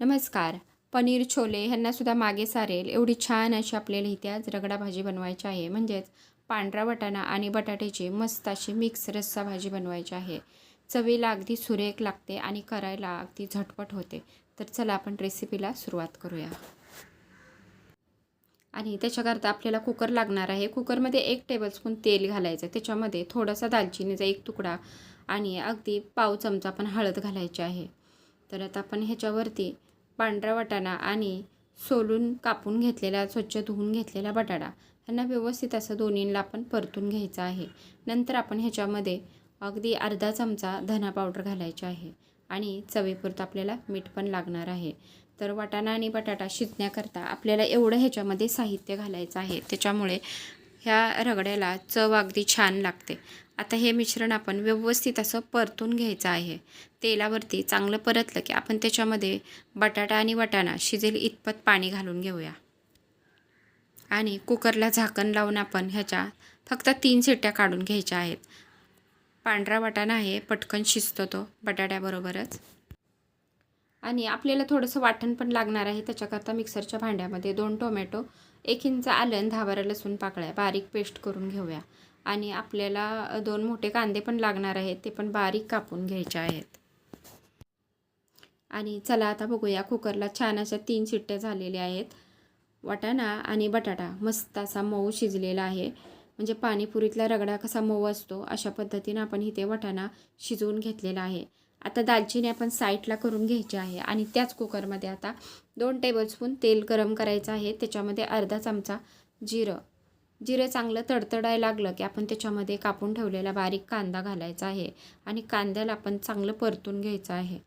नमस्कार. पनीर छोले ह्यांनासुद्धा मागे सारेल. एवढी छान अशी आपल्याला इथे आज रगडा भाजी बनवायची आहे. म्हणजेच पांढरा वटाणा आणि बटाट्याची मस्त अशी मिक्स रस्सा भाजी बनवायची आहे. चवीला अगदी सुरेख लागते आणि करायला अगदी झटपट होते. तर चला आपण रेसिपीला सुरुवात करूया. आणि त्याच्याकरता आपल्याला कुकर लागणार आहे. कुकरमध्ये एक टेबलस्पून तेल घालायचं. त्याच्यामध्ये थोडासा दालचिनीचा एक तुकडा आणि अगदी पाव चमचा पण हळद घालायची आहे. तर आता आपण ह्याच्यावरती पांढरा वाटाणा आणि सोलून कापून घेतलेला स्वच्छ धुवून घेतलेला बटाटा ह्यांना व्यवस्थित असं दोन्हीला आपण परतून घ्यायचं आहे. नंतर आपण ह्याच्यामध्ये अगदी अर्धा चमचा धना पावडर घालायची आहे आणि चवीपुरतं आपल्याला मीठ पण लागणार आहे. तर वाटाणा आणि बटाटा शिजण्याकरता आपल्याला एवढं ह्याच्यामध्ये साहित्य घालायचं आहे. त्याच्यामुळे ह्या रगड्याला चव अगदी छान लागते. आता हे मिश्रण आपण व्यवस्थित असं परतून घ्यायचं आहे. तेलावरती चांगलं परतलं की आपण त्याच्यामध्ये बटाटा आणि वाटाणा शिजेल इतपत पाणी घालून घेऊया. आणि कुकरला झाकण लावून आपण ह्याच्या फक्त तीन शिट्ट्या काढून घ्यायच्या आहेत. पांढरा वाटाणा आहे पटकन शिजतो तो बटाट्याबरोबरच. आणि आपल्याला थोडंसं वाटण पण लागणार आहे त्याच्याकरता मिक्सरच्या भांड्यामध्ये दोन टोमॅटो एक इंच आलं आणि दहा बारा लसूण पाकळ्या बारीक पेस्ट करून घेऊया. आणि आपल्याला दोन मोठे कांदे पण लागणार आहेत ते पण बारीक कापून घ्यायचे आहेत. आणि चला आता बघूया कुकरला छान अशा तीन शिट्ट्या झालेल्या आहेत. वाटाणा आणि बटाटा मस्त असा मऊ शिजलेला आहे. म्हणजे पाणीपुरीतला रगडा कसा मऊ असतो अशा पद्धतीनं आपण इथे वाटाणा शिजवून घेतलेला आहे. आता दालचिनी आपण साईडला करून घ्यायची आहे आणि त्याच कुकरमध्ये आता दोन टेबलस्पून तेल गरम करायचं आहे. त्याच्यामध्ये अर्धा चमचा जिरं जिरं चांगलं तडतडायला लागलं की आपण त्याच्यामध्ये कापून ठेवलेला बारीक कांदा घालायचा आहे आणि कांद्याला आपण चांगलं परतून घ्यायचं आहे.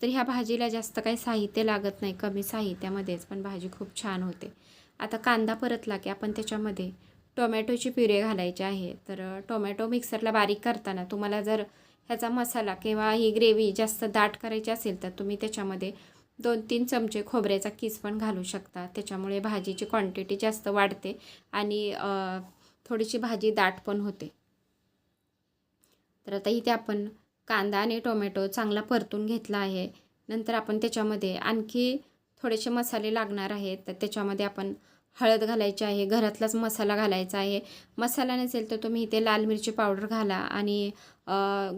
तर ह्या भाजीला जास्त काही साहित्य लागत नाही कमी साहित्यामध्येच पण भाजी खूप छान होते. आता कांदा परतला की आपण त्याच्यामध्ये टोमॅटोची प्युरे घालायची आहे. तर टोमॅटो मिक्सरला बारीक करताना तुम्हाला जर ह्याचा मसाला किंवा ही ग्रेव्ही जास्त दाट करायची असेल तर तुम्ही त्याच्यामध्ये दोन तीन चमचे खोबऱ्याचा किस पण घालू शकता. त्याच्यामुळे भाजीची क्वांटिटी जास्त वाढते आणि थोडीशी भाजी दाट पण होते. तर आता इथे आपण कांदा आणि टोमॅटो चांगला परतून घेतला आहे. नंतर आपण त्याच्यामध्ये आणखी थोडेसे मसाले लागणार आहेत. तर त्याच्यामध्ये आपण हळद घालायची आहे घरातलाच मसाला घालायचा आहे. मसाला नसेल तर तुम्ही इथे लाल मिरची पावडर घाला आणि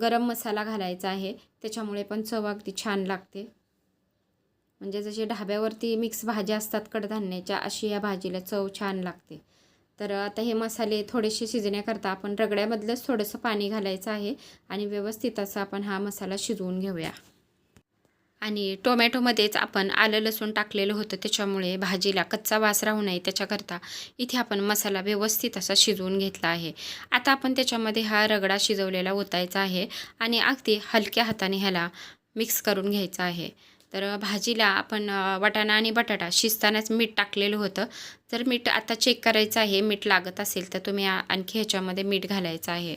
गरम मसाला घालायचा आहे. त्याच्यामुळे पण चव अगदी छान लागते. म्हणजे जसे ढाब्यावरती मिक्स भाज्या असतात कडधान्याच्या अशी या भाजीला चव छान लागते. तर आता हे मसाले थोडेसे शिजण्याकरता आपण रगड्यामधलंच थोडंसं पाणी घालायचं आहे आणि व्यवस्थित असं आपण हा मसाला शिजवून घेऊया. आणि टोमॅटोमध्येच आपण आलं लसूण टाकलेलं होतं त्याच्यामुळे भाजीला कच्चा वास राहू नये त्याच्याकरता इथे आपण मसाला व्यवस्थित असा शिजवून घेतला आहे. आता आपण त्याच्यामध्ये हा रगडा शिजवलेला ओतायचा आहे आणि अगदी हलक्या हाताने ह्याला मिक्स करून घ्यायचा आहे. तर भाजीला आपण वाटाणा आणि बटाटा शिजतानाच मीठ टाकलेलं होतं. तर मीठ आता चेक करायचं आहे मीठ लागत असेल तर तुम्ही आणखी ह्याच्यामध्ये मीठ घालायचं आहे.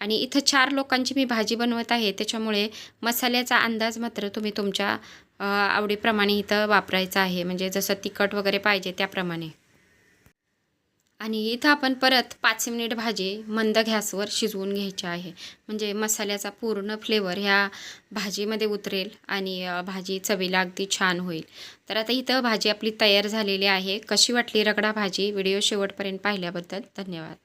आणि इथं चार लोकांची मी भाजी बनवत आहे त्याच्यामुळे मसाल्याचा अंदाज मात्र तुम्ही तुमच्या आवडीप्रमाणे इथं वापरायचा आहे. म्हणजे जसं तिखट वगैरे पाहिजे त्याप्रमाणे. आणि इथं आपण परत पाच मिनिट भाजी मंद गॅसवर शिजवून घ्यायची आहे. म्हणजे मसाल्याचा पूर्ण फ्लेवर ह्या भाजीमध्ये उतरेल आणि भाजी चवीला अगदी छान होईल. तर आता इथं भाजी आपली तयार झालेली आहे. कशी वाटली रगडा भाजी? व्हिडिओ शेवटपर्यंत पाहिल्याबद्दल धन्यवाद.